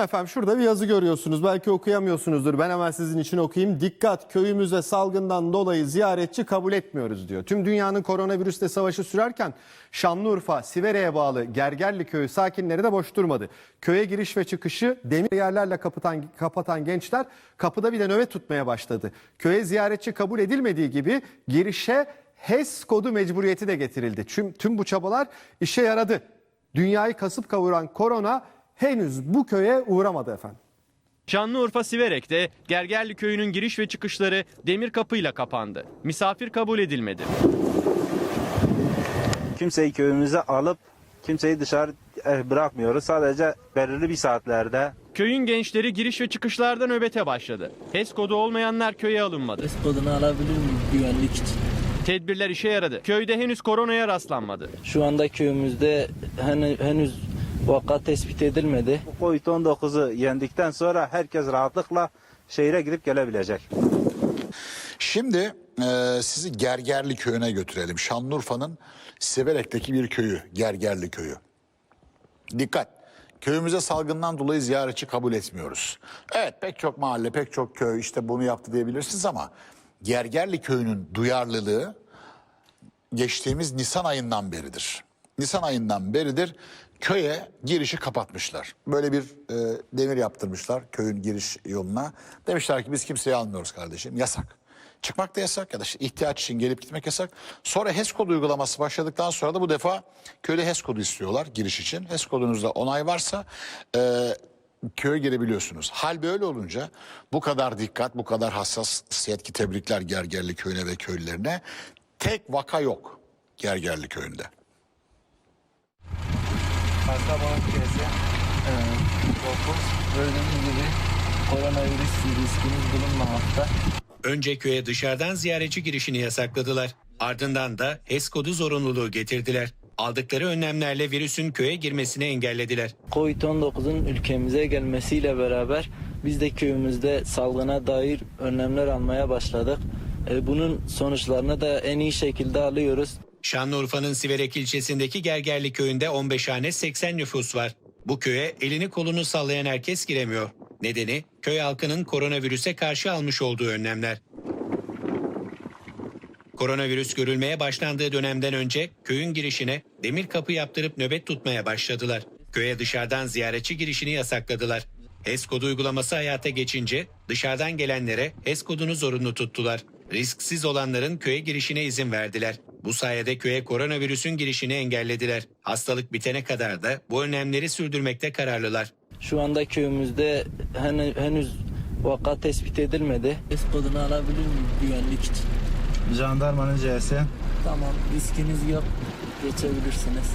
Efendim şurada bir yazı görüyorsunuz. Belki okuyamıyorsunuzdur. Ben hemen sizin için okuyayım. Dikkat köyümüze salgından dolayı ziyaretçi kabul etmiyoruz diyor. Tüm dünyanın koronavirüsle savaşı sürerken Şanlıurfa, Sivere'ye bağlı Gergerli köyü sakinleri de boş durmadı. Köye giriş ve çıkışı demir yerlerle kapatan, kapatan gençler kapıda bile nöbet tutmaya başladı. Köye ziyaretçi kabul edilmediği gibi girişe HES kodu mecburiyeti de getirildi. Tüm, tüm bu çabalar işe yaradı. Dünyayı kasıp kavuran korona henüz bu köye uğramadı efendim. Şanlıurfa Siverek'te Gergerli köyünün giriş ve çıkışları demir kapıyla kapandı. Misafir kabul edilmedi. Kimseyi köyümüze alıp kimseyi dışarı eh, bırakmıyoruz. Sadece belirli bir saatlerde Köyün gençleri giriş ve çıkışlarda nöbete başladı. HES kodu olmayanlar köye alınmadı. Ses kodunu alabilir miyim güvenlik için? Tedbirler işe yaradı. Köyde henüz koronaya rastlanmadı. Şu anda köyümüzde hen- henüz vaka tespit edilmedi. bu Covid-19'u yendikten sonra herkes rahatlıkla şehire girip gelebilecek. Şimdi e, sizi Gergerli köyüne götürelim. Şanlıurfa'nın Siverek'teki bir köyü, Gergerli köyü. Dikkat! Köyümüze salgından dolayı ziyaretçi kabul etmiyoruz. Evet pek çok mahalle, pek çok köy işte bunu yaptı diyebilirsiniz ama Gergerli köyünün duyarlılığı geçtiğimiz Nisan ayından beridir. Nisan ayından beridir köye girişi kapatmışlar. Böyle bir e, demir yaptırmışlar köyün giriş yoluna. Demişler ki biz kimseyi almıyoruz kardeşim yasak. Çıkmak da yasak ya da işte ihtiyaç için gelip gitmek yasak. Sonra HES kodu uygulaması başladıktan sonra da bu defa köyde HES kodu istiyorlar giriş için. HES kodunuzda onay varsa e, köye girebiliyorsunuz. Hal böyle olunca bu kadar dikkat, bu kadar hassasiyet ki tebrikler Gergerli köyüne ve köylülerine. Tek vaka yok Gergerli köyünde. Kasabon kezi. Dokuz. Gördüğünüz gibi koronavirüs riskimiz bulunmamakta. Önce köye dışarıdan ziyaretçi girişini yasakladılar. Ardından da HES kodu zorunluluğu getirdiler. Aldıkları önlemlerle virüsün köye girmesini engellediler. Covid-19'un ülkemize gelmesiyle beraber biz de köyümüzde salgına dair önlemler almaya başladık. E, Bunun sonuçlarını da en iyi şekilde alıyoruz. Şanlıurfa'nın Siverek ilçesindeki Gergerli köyünde 15 hane 80 nüfus var. Bu köye elini kolunu sallayan herkes giremiyor. Nedeni köy halkının koronavirüse karşı almış olduğu önlemler. Koronavirüs görülmeye başlandığı dönemden önce köyün girişine demir kapı yaptırıp nöbet tutmaya başladılar. Köye dışarıdan ziyaretçi girişini yasakladılar. HES kodu uygulaması hayata geçince dışarıdan gelenlere HES kodunu zorunlu tuttular. Risksiz olanların köye girişine izin verdiler. Bu sayede köye koronavirüsün girişini engellediler. Hastalık bitene kadar da bu önlemleri sürdürmekte kararlılar. Şu anda köyümüzde hen- henüz vaka tespit edilmedi. Ses kodunu alabilir miyim güvenlik için? Jandarmanın C'si Tamam riskiniz yok. Geçebilirsiniz.